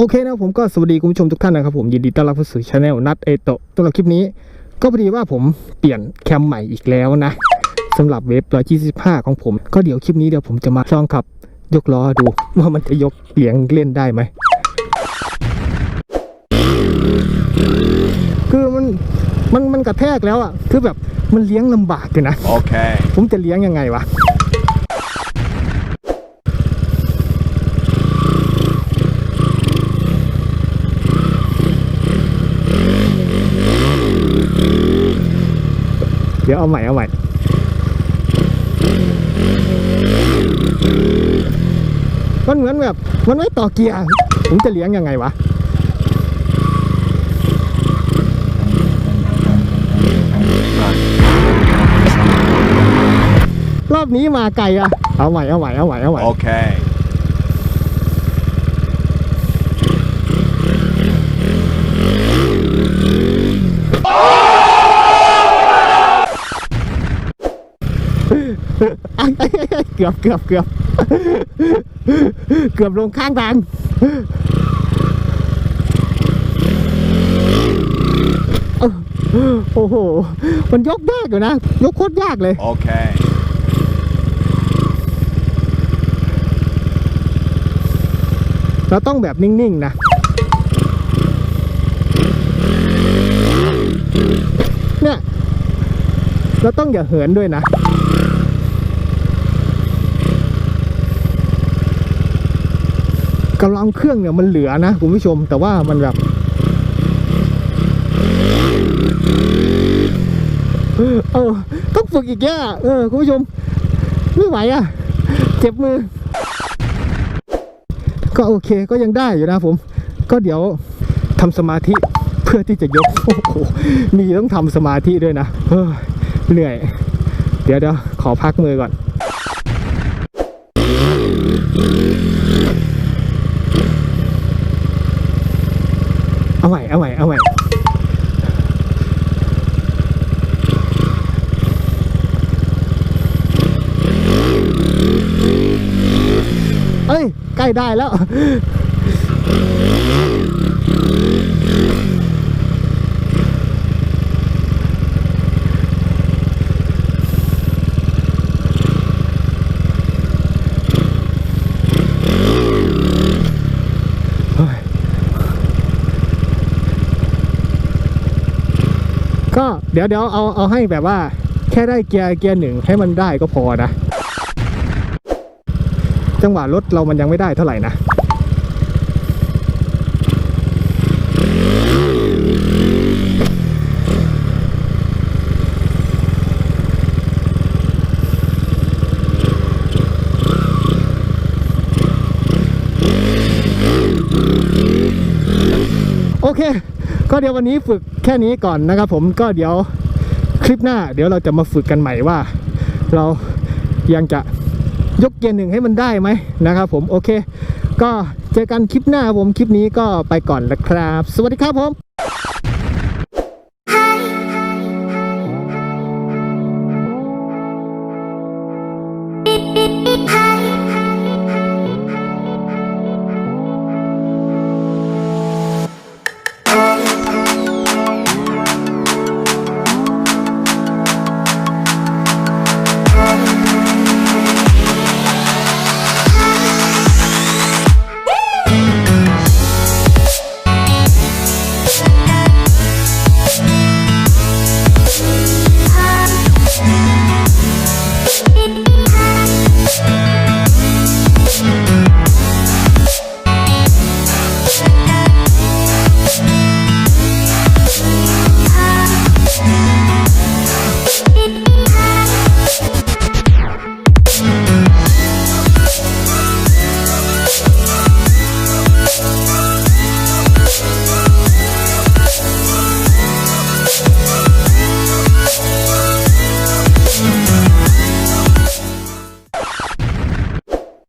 โอเคนะผมก็สวัสดีคุณผู้ชมทุกท่านนะครับผมยินดีต้อนรับเข้าสู่ช anel นัดเอโตะสำหรับคลิปนี้ ก็พอดีว่าผมเปลี่ยนแคมใหม่อีกแล้วนะสำหรับเวฟ125 ของผม ก็เดี๋ยวคลิปนี้เดี๋ยวผมจะมาลองขับ ยกล้อดู ว่ามันจะยกเหลียงเล่นได้ไหมคือมันมันมันกระแทกแล้วอะคือแบบมันเลี้ยงลำบากอยู่นะ Okay. ผมจะเลี้ยงยังไงวะ ดี๋ยวเอาใหม่เอาใหม่มันเหมือนแบบมันไม่ต่อเกียร์ผมจะเลี้ยงยังไงวะรอบนี้มาไกลอะเอาใหม่เอาใหม่เอาใหม่เอาใหม่ Okay. เกือบเกือบเกือบเกือบลงข้างทางโอ้โห มันยกยากอยู่นะ ยกโคตรยากเลย Okay. เราต้องแบบนิ่ง ๆ นะ เนี่ย เราต้องอย่าเหินด้วยนะ กำลังเครื่องเนี่ยมันเหลือนะคุณผู้ชม แต่ว่ามันแบบเออต้องฝึกอีกแย่เออคุณผู้ชมไม่ไหวอะ เจ็บมือ ก็โอเคก็ยังได้อยู่นะผม ก็เดี๋ยวทำสมาธิเพื่อที่จะยกโอ้โหมีต้องทำสมาธิด้วยนะเฮ้ยเหนื่อย เดี๋ยวเดี๋ยวขอพักมือก่อน เอาใหม่เอาใหม่เอาใหม่เอ้ย ใกล้ได้แล้ว ก็เดี๋ยวเดี๋ยวเอาเอาให้แบบว่า แค่ได้เกียร์เกียร์หนึ่งให้มันได้ก็พอนะ จังหวะรถเรามันยังไม่ได้เท่าไหร่นะโอเค ก็เดี๋ยววันนี้ฝึกแค่นี้ก่อนนะครับ ผมก็เดี๋ยวคลิปหน้า เดี๋ยวเราจะมาฝึกกันใหม่ว่า เรายังจะยกเกียร์หนึ่งให้มันได้ไหมนะครับ ผมโอเค ก็เจอกันคลิปหน้าผมคลิปนี้ก็ไปก่อนแล้วครับ สวัสดีครับผม